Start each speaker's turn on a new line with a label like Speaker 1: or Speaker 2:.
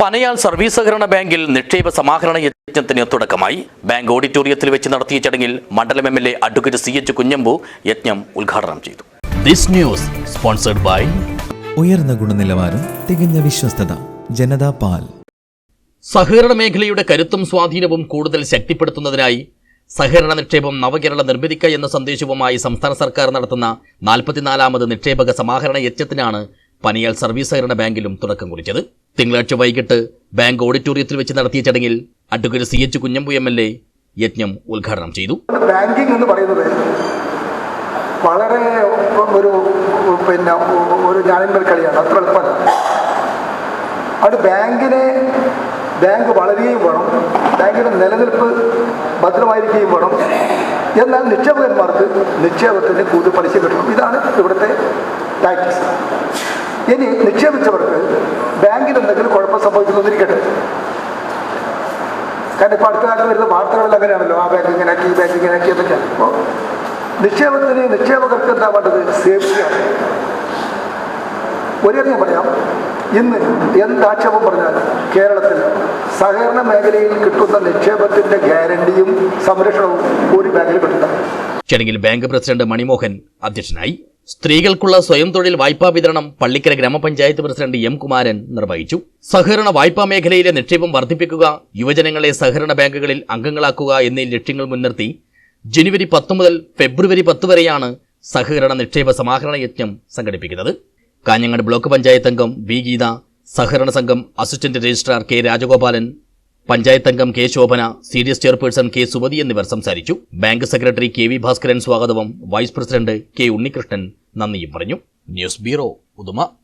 Speaker 1: Panayal service സഹകരണ ബാങ്കിൽ നിക്ഷേപ സമാഹരണ യജ്ഞത്തിന് തുടക്കമായി. ബാങ്ക് ഓഡിറ്റോറിയത്തിൽ വെച്ച് നടത്തിയ ചടങ്ങിൽ മണ്ഡലം M L A advocate C H Kunhambu യജ്ഞം ഉദ്ഘാടനം ചെയ്തു. ദിസ് ന്യൂസ് സ്പോൺസർഡ് ബൈ
Speaker 2: ഉയർന്ന ഗുണനിലവാരം തികഞ്ഞ വിശ്വസ്തത ജനതാ പാൽ.
Speaker 1: സഹകരണ മേഖലയുടെ കരുത്തും സ്വാധീനവും കൂടുതൽ ശക്തിപ്പെടുത്തുന്നതിനായി സഹകരണ നിക്ഷേപം നവകേരള നിർമ്മിതിക്ക എന്ന സന്ദേശവുമായി സംസ്ഥാന സർക്കാർ നടത്തുന്ന നാൽപ്പത്തിനാലാമത് നിക്ഷേപക സമാഹരണ യജ്ഞത്തിനാണ് പനിയാൽ സർവീസ് സഹകരണ ബാങ്കിലും തുടക്കം കുറിച്ചത്. തിങ്കളാഴ്ച വൈകിട്ട് ബാങ്ക് ഓഡിറ്റോറിയത്തിൽ വെച്ച് നടത്തിയ ചടങ്ങിൽ advocate C H Kunhambu M L A യജ്ഞം ഉദ്ഘാടനം ചെയ്തു.
Speaker 3: ബാങ്കിങ് എന്ന് പറയുന്നത് വളരെ ഒരു പിന്നെ ഒരു ഞാനിന്മേൽ കളിയാണ്. അത്ര എളുപ്പമല്ല. അത് ബാങ്കിനെ ബാങ്ക് വളരുകയും വേണം. ബാങ്കിന്റെ നിലനിൽപ്പ് ഭദ്രമായിരിക്കുകയും വേണം. എന്നാൽ നിക്ഷേപകന്മാർക്ക് നിക്ഷേപത്തിന്റെ കൂടുതൽ പലിശ കിട്ടണം. ഇതാണ് ഇവിടുത്തെ പ്രാക്ടീസ് ഇനി നിക്ഷേപിച്ചവർക്ക് ബാങ്കിൽ എന്തെങ്കിലും കുഴപ്പം സംഭവിക്കുന്നതിരിക്കട്ടെ കാരണം ഇപ്പോൾ അടുത്ത കാലത്ത് വരുന്ന വാർത്തകളിൽ അങ്ങനെയാണല്ലോ ആ ബാങ്ക് ഇങ്ങനെ ഈ ബാങ്ക് ഇങ്ങനെ എന്നൊക്കെ. അപ്പോൾ നിക്ഷേപത്തിന് നിക്ഷേപകർക്ക് എന്താ വേണ്ടത്? സേഫ്റ്റിയാണ് ഒരേ പറയാം. ഇന്ന് എന്ത് ആക്ഷേപം പറഞ്ഞാലും കേരളത്തിൽ സഹകരണ മേഖലയിൽ കിട്ടുന്ന നിക്ഷേപത്തിന്റെ ഗ്യാരണ്ടിയും സംരക്ഷണവും ഒരു ബാങ്കിൽ കിട്ടുന്നുണ്ട്
Speaker 1: ചടങ്ങിൽ ബാങ്ക് പ്രസിഡന്റ് മണിമോഹൻ അധ്യക്ഷനായി. സ്ത്രീകൾക്കുള്ള സ്വയം തൊഴിൽ വായ്പാ വിതരണം പള്ളിക്കര ഗ്രാമപഞ്ചായത്ത് പ്രസിഡന്റ് എം കുമാരൻ നിർവഹിച്ചു. സഹകരണ വായ്പാ മേഖലയിലെ നിക്ഷേപം വർദ്ധിപ്പിക്കുക യുവജനങ്ങളെ സഹകരണ ബാങ്കുകളിൽ അംഗങ്ങളാക്കുക എന്നീ ലക്ഷ്യങ്ങൾ മുൻനിർത്തി ജനുവരി പത്ത് മുതൽ ഫെബ്രുവരി പത്ത് വരെയാണ് സഹകരണ നിക്ഷേപ സമാഹരണ യജ്ഞം സംഘടിപ്പിക്കുന്നത്. കാഞ്ഞങ്ങാട് ബ്ലോക്ക് പഞ്ചായത്ത് അംഗം വി ഗീത സഹകരണ സംഘം assistant registrar K Rajagopalan panchayat അംഗം K Shobhana C D S chairperson K Sumathi എന്നിവർ സംസാരിച്ചു. Bank secretary K V Bhaskaran സ്വാഗതവും വൈസ് പ്രസിഡന്റ് കെ ഉണ്ണികൃഷ്ണൻ നന്ദിയും പറഞ്ഞു. News bureau Uduma.